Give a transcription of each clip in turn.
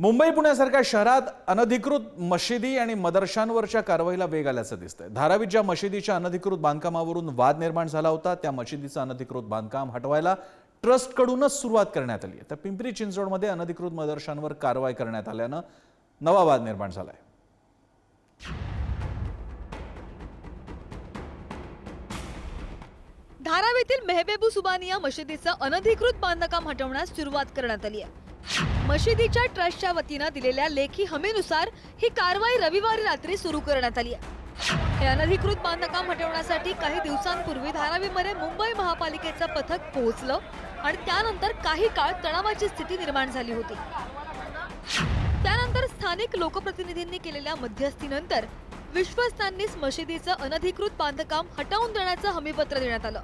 मुंबई पुण्यासारख्या शहरात अनधिकृत मशिदी आणि मदरशांवरच्या कारवाईला वेग आल्याचं दिसतंय. धारावीत ज्या मशिदीच्या अनधिकृत बांधकामावरून वाद निर्माण झाला होता त्या मशिदीचं अनधिकृत बांधकाम हटवायला ट्रस्टकडूनच सुरुवात करण्यात आली आहे. तर पिंपरी चिंचवडमध्ये अनधिकृत मदरशांवर कारवाई करण्यात आल्यानं नवा वाद निर्माण झालाय. धारावीतील मेहबेबू सुबानिया मशिदीचं अनधिकृत बांधकाम हटवण्यास सुरुवात करण्यात आली आहे. मशिदीच्या ट्रस्टच्या वतीनं दिलेल्या लेखी हमीनुसार ही कारवाई रविवारी रात्री सुरू करण्यात आली आहे. हे अनधिकृत बांधकाम हटवण्यासाठी काही दिवसांपूर्वी धारावीमध्ये मुंबई महापालिकेचं पथक पोहोचलं आणि त्यानंतर काही काळ तणावाची स्थिती निर्माण झाली होती. त्यानंतर स्थानिक लोकप्रतिनिधींनी केलेल्या मध्यस्थीनंतर विश्वस्तांनीच मशिदीचं अनधिकृत बांधकाम हटवून देण्याचं हमीपत्र देण्यात आलं.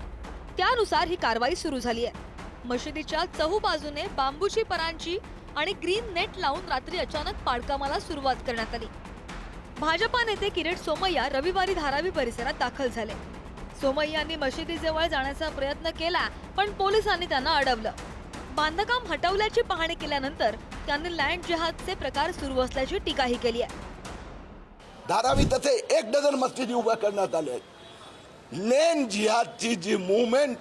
त्यानुसार ही कारवाई सुरू झाली आहे. मशिदीच्या चहू बाजूने बांबूची परांची आणि ग्रीन नेट लावून रात्री अचानक पाडकामाला सुरुवात करण्यात आली. भाजपा नेते किरीट सोमय्या रविवारी धारावी परिसरात दाखल झाले. सोमय्यांनी मशिदीजवळ जाण्याचा प्रयत्न केला पण पोलिसांनी त्यांना अडवलं. बांधकाम हटवल्याची पाहणी केल्यानंतर त्यांनी लँड जहाजचे प्रकार सुरू असल्याची टीकाही केली आहे. धारावी तसे एक डझन मस्जिदी उभ्या करण्यात आले लेन जिहादची जी मुवमेंट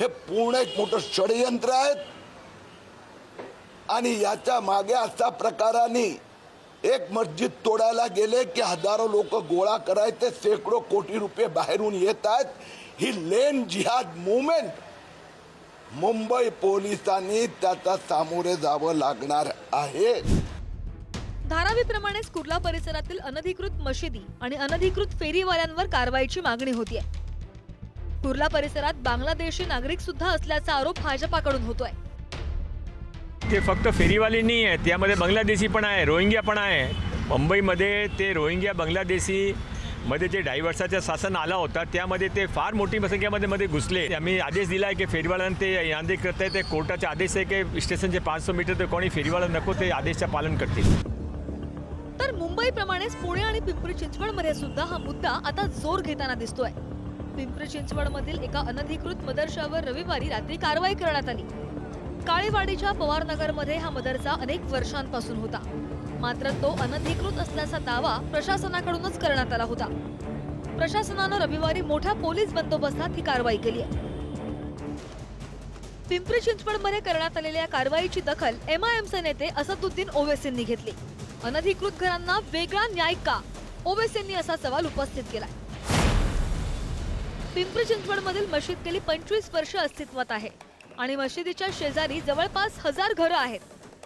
हे पूर्ण एक मोठं षडयंत्र आहेत. आणि याच्या मागे असा प्रकाराने एक मस्जिद तोडायला गेले की हजारो लोक गोळा करायचे शेकडो कोटी रुपये बाहेरून येत आहेत. ही लेन जिहाद मुवमेंट मुंबई पोलिसांनी त्याचा सामोरे जावं लागणार आहे. धारावीप्रमाणेच कुर्ला परिसरातील अनधिकृत मशिदी आणि अनधिकृत फेरीवाल्यांवर कारवाईची मागणी होतीये. कुर्ला परिसरात बांगलादेशी नागरिक सुद्धा असल्याचा आरोप भाजपाकडून होतोय. ते फक्त फेरीवाले नाही आहेत. त्यामध्ये बांगलादेशी पण आहे रोहिंग्या पण आहे. मुंबईमध्ये ते रोहिंग्या बांगलादेशी मध्ये जे डायव्हर्साचं शासन आला होता त्यामध्ये ते फार मोठी संख्येमध्ये मध्ये घुसले. आम्ही आदेश दिला आहे की फेरीवाल्यांना ते यांदे करत आहे ते कोर्टाचे आदेश आहे की स्टेशनचे पाचशे मीटर तर कोणी फेरीवाला नको ते आदेशचं पालन करतील. तर मुंबईप्रमाणेच पुणे आणि पिंपरी चिंचवडमध्ये सुद्धा हा मुद्दा आता जोर घेताना दिसतोय. पिंपरी चिंचवडमधील एका अनधिकृत मदरशावर रविवारी रात्री कारवाई करण्यात आली. काळेवाडीच्या पवारनगरमध्ये हा मदरसा अनेक वर्षांपासून होता. मात्र तो अनधिकृत असल्याचा दावा प्रशासनाकडूनच करण्यात आला होता. प्रशासनानं रविवारी मोठ्या पोलीस बंदोबस्तात ही कारवाई केली आहे. पिंपरी चिंचवडमध्ये करण्यात आलेल्या कारवाईची दखल एमआयएमचे नेते असदुद्दीन ओवेसींनी घेतली. अनधिकृत घरांना वेगळा न्याय का? ओवेसींनी असा सवाल उपस्थित केला पिंपरी चिंचवडमधील मशीद गेली पंचवीस वर्ष अस्तित्वात आहे. आणि मशिदीच्या शेजारी जवळपास हजार घरं आहेत.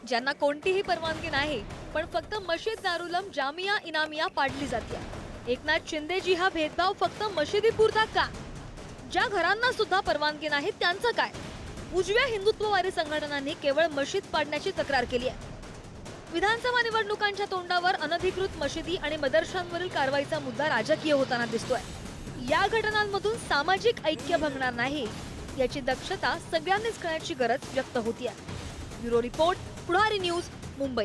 ज्यांना कोणतीही परवानगी नाही पण फक्त मशीद दारुलम जामिया इनामिया पाडली जाते एकनाथ शिंदेजी हा भेदभाव फक्त मशिदीपुरता का? ज्या घरांना सुद्धा परवानगी नाही त्यांचं काय? उजव्या हिंदुत्ववादी संघटनांनी केवळ मशीद पाडण्याची तक्रार केली आहे. विधानसभा निवडणुकांच्या तोंडावर अनधिकृत मशिदी आणि मदरशांवरील कारवाईचा मुद्दा राजकीय होताना दिसतोय. या घटनांमधून सामाजिक ऐक्य भंगणार नाही. याची दक्षता सगळ्यांनीच करण्याची गरज व्यक्त होती bureau report Pudhari news Mumbai.